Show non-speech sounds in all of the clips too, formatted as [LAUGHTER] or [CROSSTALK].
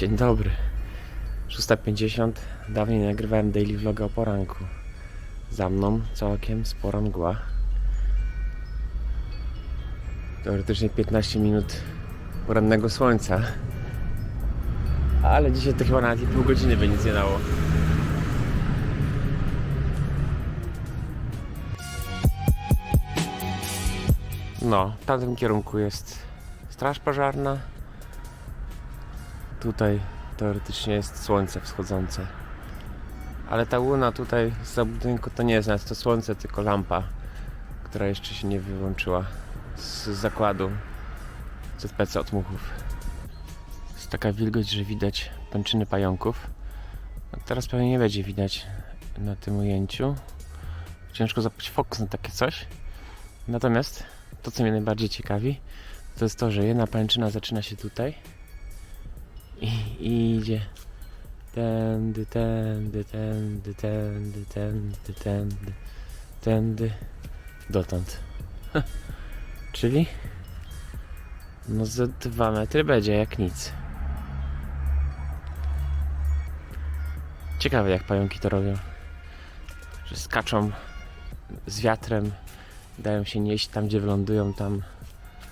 Dzień dobry. 6.50. Dawniej nie nagrywałem daily vloga o poranku. Za mną całkiem spora mgła. Teoretycznie 15 minut porannego słońca. Ale dzisiaj to chyba nawet i pół godziny by nic nie dało. No, w tamtym kierunku jest straż pożarna. Tutaj teoretycznie jest słońce wschodzące. Ale ta łuna tutaj z budynku to nie jest nawet to słońce, tylko lampa, która jeszcze się nie wyłączyła z zakładu ZPC Otmuchów. Jest taka wilgoć, że widać pęczyny pająków. No teraz pewnie nie będzie widać na tym ujęciu. Ciężko zapać fokus na takie coś. Natomiast to, co mnie najbardziej ciekawi, to jest to, że jedna pajęczyna zaczyna się tutaj i, idzie tędy, tędy, tędy, tędy, tędy, tędy, tędy, dotąd. Czyli no za dwa metry będzie jak nic. Ciekawe jak pająki to robią. Że skaczą z wiatrem, dają się nieść tam gdzie wylądują, tam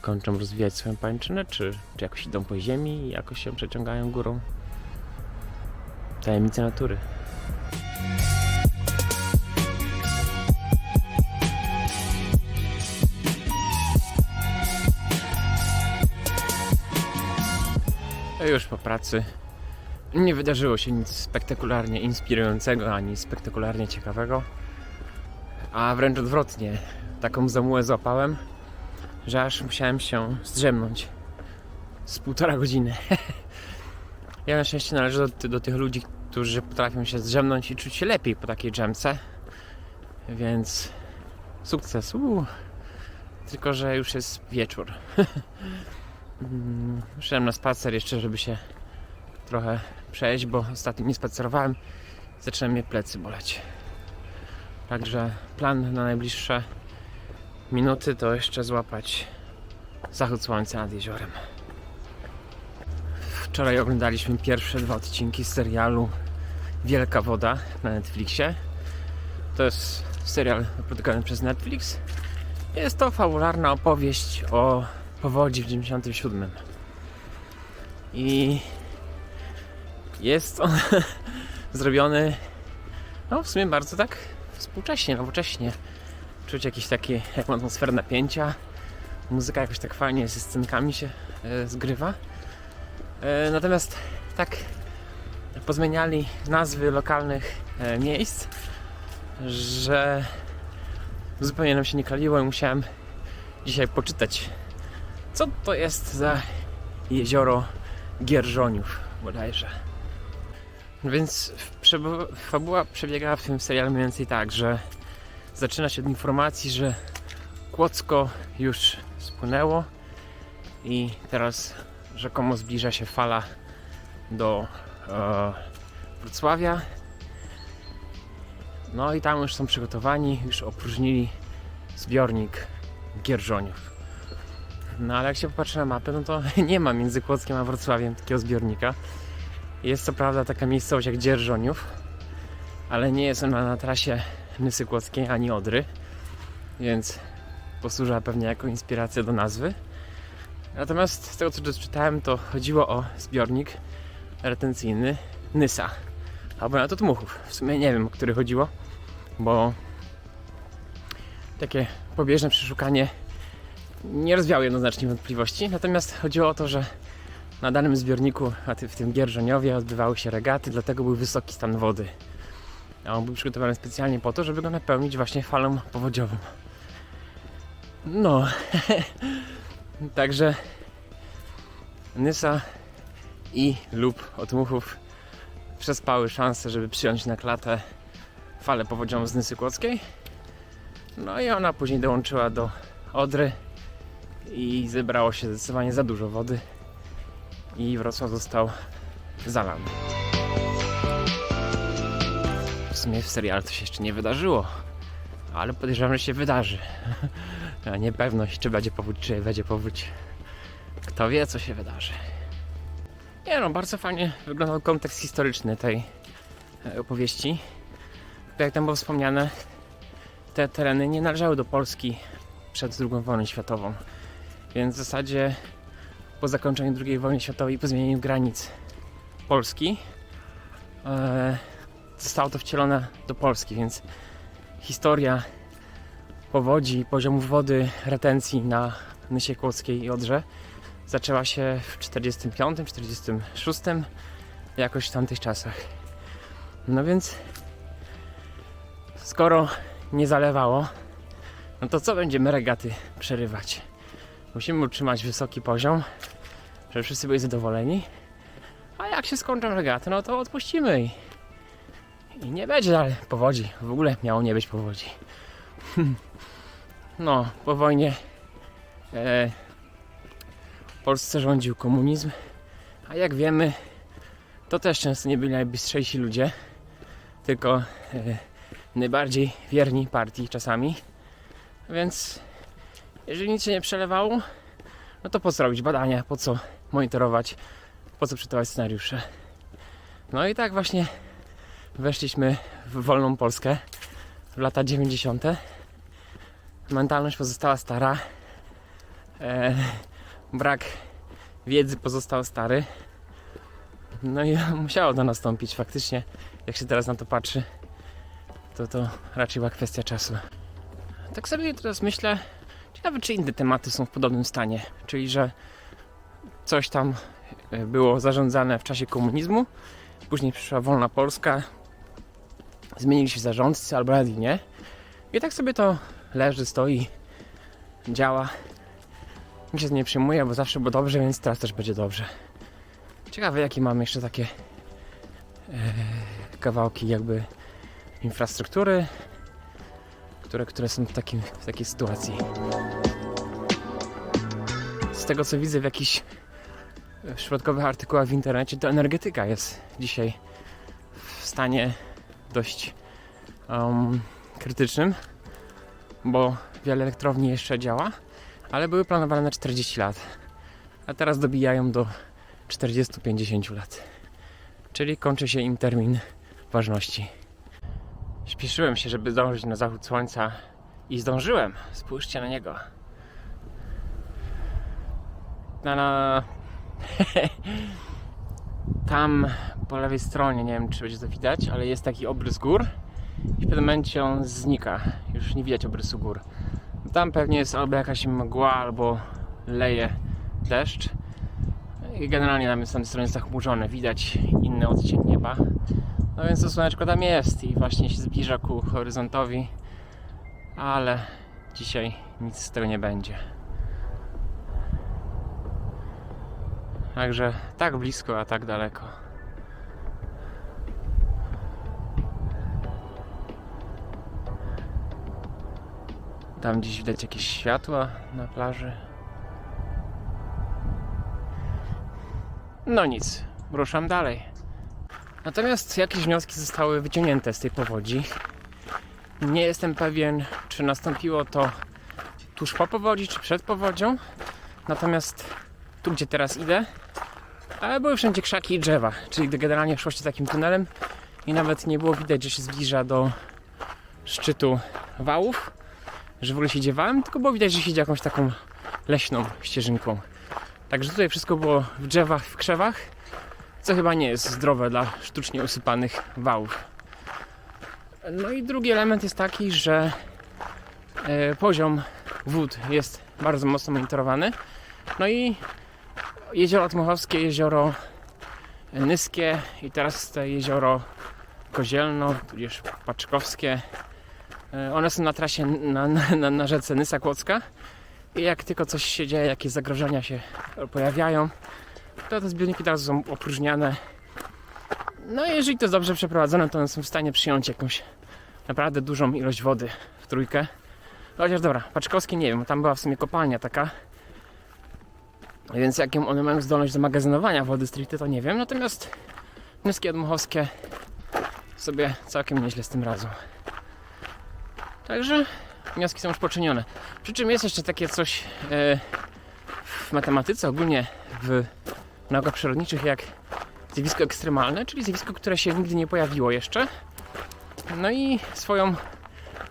kończą rozwijać swoją pańczynę, czy, czy jakoś idą po ziemi i jakoś się przeciągają górą. Tajemnice natury. Już po pracy nie wydarzyło się nic spektakularnie inspirującego ani spektakularnie ciekawego, a wręcz odwrotnie. Taką zamułę złapałem, że aż musiałem się zdrzemnąć z półtora godziny. [LAUGHS] ja na szczęście należę do, do tych ludzi, którzy potrafią się zdrzemnąć i czuć się lepiej po takiej dżemce. Więc sukces. Uu. Tylko, że już jest wieczór. Mm, Szedłem na spacer jeszcze, żeby się trochę przejść, bo ostatnio nie spacerowałem. Zaczynają mnie plecy boleć. Także plan na najbliższe minuty to jeszcze złapać zachód słońca nad jeziorem. Wczoraj oglądaliśmy pierwsze dwa odcinki serialu Wielka Woda na Netflixie. To jest serial produkowany przez Netflix. Jest to fabularna opowieść o powodzi w 97. I jest on [LAUGHS] zrobiony no w sumie bardzo tak współcześnie, nowocześnie czuć jakieś takie jak atmosferę napięcia. Muzyka jakoś tak fajnie ze scenkami się e, zgrywa. E, natomiast tak pozmieniali nazwy lokalnych e, miejsc, że zupełnie nam się nie kaliło i musiałem dzisiaj poczytać, co to jest za jezioro Gierżoniów bodajże. Więc fabuła przebiegała w tym serialu mniej więcej tak, że zaczyna się od informacji, że Kłodzko już spłynęło i teraz rzekomo zbliża się fala do e, Wrocławia. No i tam już są przygotowani, już opróżnili zbiornik Gierżoniów. No ale jak się popatrzy na mapę, no to [LAUGHS] nie ma między Kłodzkiem a Wrocławiem takiego zbiornika. Jest co prawda taka miejscowość jak Dzierżoniów, ale nie jest ona na trasie Nysy Kłodzkiej ani Odry, więc posłużyła pewnie jako inspiracja do nazwy. Natomiast z tego co doczytałem, to chodziło o zbiornik retencyjny Nysa, albo na to Dmuchów. W sumie nie wiem, o który chodziło, bo takie pobieżne przeszukanie nie rozwiało jednoznacznie wątpliwości. Natomiast chodziło o to, że na danym zbiorniku, a w tym Gierżoniowie, odbywały się regaty, dlatego był wysoki stan wody. A on był przygotowany specjalnie po to, żeby go napełnić właśnie falą powodziową. No, [LAUGHS] także Nysa i lub Otmuchów przespały szansę, żeby przyjąć na klatę falę powodziową z Nysy Kłodzkiej. No i ona później dołączyła do Odry i zebrało się zdecydowanie za dużo wody i Wrocław został zalany. Sumie w serialu to się jeszcze nie wydarzyło, ale podejrzewam, że się wydarzy. [LAUGHS] Niepewność, czy będzie powódź, czy będzie powódź. Kto wie, co się wydarzy. Nie no, bardzo fajnie wyglądał kontekst historyczny tej e, opowieści. Tak jak tam było wspomniane, te tereny nie należały do Polski przed II wojną światową. Więc w zasadzie po zakończeniu II wojny światowej i po zmienieniu granic Polski e, zostało to wcielone do Polski, więc historia powodzi, poziomów wody, retencji na Nysie Kłodzkiej i Odrze zaczęła się w 45, 46 jakoś w tamtych czasach. No więc skoro nie zalewało, no to co będziemy regaty przerywać? Musimy utrzymać wysoki poziom, żeby wszyscy byli zadowoleni. A jak się skończą regaty, no to odpuścimy i, i nie będzie dalej powodzi. W ogóle miało nie być powodzi. [LAUGHS] No, po wojnie e, w Polsce rządził komunizm, a jak wiemy, to też często nie byli najbystrzejsi ludzie, tylko e, najbardziej wierni partii czasami. Więc jeżeli nic się nie przelewało, no to po co robić badania, po co monitorować, po co przygotować scenariusze. No i tak właśnie weszliśmy w wolną Polskę w lata 90. Mentalność pozostała stara. E, brak wiedzy pozostał stary. No i [LAUGHS] musiało to nastąpić faktycznie. Jak się teraz na to patrzy, to to raczej była kwestia czasu. Tak sobie teraz myślę, ciekawe czy inne tematy są w podobnym stanie. Czyli, że coś tam e, było zarządzane w czasie komunizmu, później przyszła wolna Polska, zmienili się zarządcy albo nawet nie. I tak sobie to leży, stoi, działa. Nikt się nie przyjmuje, bo zawsze było dobrze, więc teraz też będzie dobrze. Ciekawe, jakie mamy jeszcze takie e, kawałki jakby infrastruktury, które, które są w, takim, w takiej sytuacji. Z tego co widzę w jakichś środkowych artykułach w internecie, to energetyka jest dzisiaj w stanie dość um, krytycznym, bo wiele elektrowni jeszcze działa, ale były planowane na 40 lat, a teraz dobijają do 40-50 lat. Czyli kończy się im termin ważności. Śpieszyłem się, żeby zdążyć na zachód słońca i zdążyłem. Spójrzcie na niego. Na, na... [LAUGHS] Tam po lewej stronie, nie wiem czy będzie to widać, ale jest taki obrys gór i w pewnym momencie on znika. Już nie widać obrysu gór. Tam pewnie jest albo jakaś mgła, albo leje deszcz. I generalnie tam jest tam stronie zachmurzone, widać inny odcień nieba. No więc to słoneczko tam jest i właśnie się zbliża ku horyzontowi, ale dzisiaj nic z tego nie będzie. Także tak blisko, a tak daleko. Tam gdzieś widać jakieś światła na plaży. No nic, ruszam dalej. Natomiast jakieś wnioski zostały wyciągnięte z tej powodzi. Nie jestem pewien, czy nastąpiło to tuż po powodzi, czy przed powodzią. Natomiast tu, gdzie teraz idę, ale były wszędzie krzaki i drzewa, czyli generalnie szło się takim tunelem i nawet nie było widać, że się zbliża do szczytu wałów, że w ogóle się idzie tylko było widać, że się idzie jakąś taką leśną ścieżynką. Także tutaj wszystko było w drzewach, w krzewach, co chyba nie jest zdrowe dla sztucznie usypanych wałów. No i drugi element jest taki, że e, poziom wód jest bardzo mocno monitorowany. No i jezioro Tmuchowskie, jezioro Nyskie i teraz te jezioro Kozielno, tudzież Paczkowskie. E, one są na trasie na, na, na rzece Nysa Kłodzka i jak tylko coś się dzieje, jakieś zagrożenia się pojawiają, to te zbiorniki teraz są opróżniane. No i jeżeli to jest dobrze przeprowadzone, to one są w stanie przyjąć jakąś naprawdę dużą ilość wody w trójkę. Chociaż dobra, Paczkowskie nie wiem, tam była w sumie kopalnia taka. Więc jaką one mają zdolność do magazynowania wody stricte, to nie wiem. Natomiast Nyskie Dmuchowskie sobie całkiem nieźle z tym radzą. Także wnioski są już poczynione. Przy czym jest jeszcze takie coś e, w matematyce, ogólnie w naukach przyrodniczych, jak zjawisko ekstremalne, czyli zjawisko, które się nigdy nie pojawiło jeszcze. No i swoją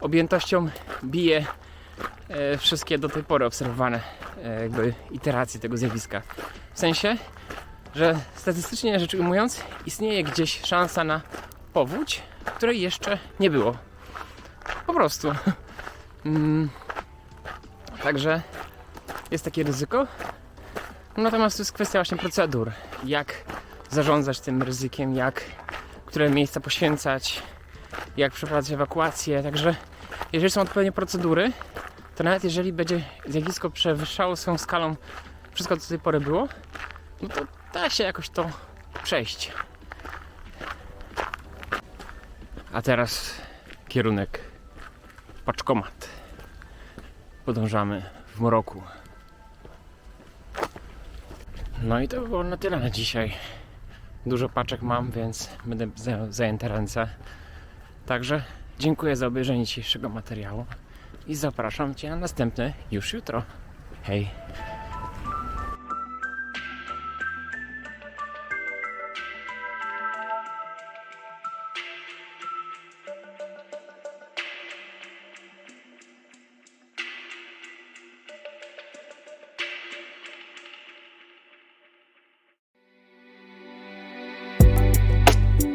objętością bije wszystkie do tej pory obserwowane e, jakby iteracje tego zjawiska. W sensie, że statystycznie rzecz ujmując, istnieje gdzieś szansa na powódź, której jeszcze nie było. Po prostu. Mm. Także jest takie ryzyko. Natomiast to jest kwestia właśnie procedur. Jak zarządzać tym ryzykiem, jak które miejsca poświęcać, jak przeprowadzać ewakuację. Także jeżeli są odpowiednie procedury, to nawet jeżeli będzie zjawisko przewyższało swoją skalą wszystko, co do tej pory było, no to da się jakoś to przejść. A teraz kierunek paczkomat. Podążamy w mroku. No i to by było na tyle na dzisiaj. Dużo paczek mam, więc będę za- zajęte ręce. Także dziękuję za obejrzenie dzisiejszego materiału i zapraszam Cię na następny już jutro. Hej!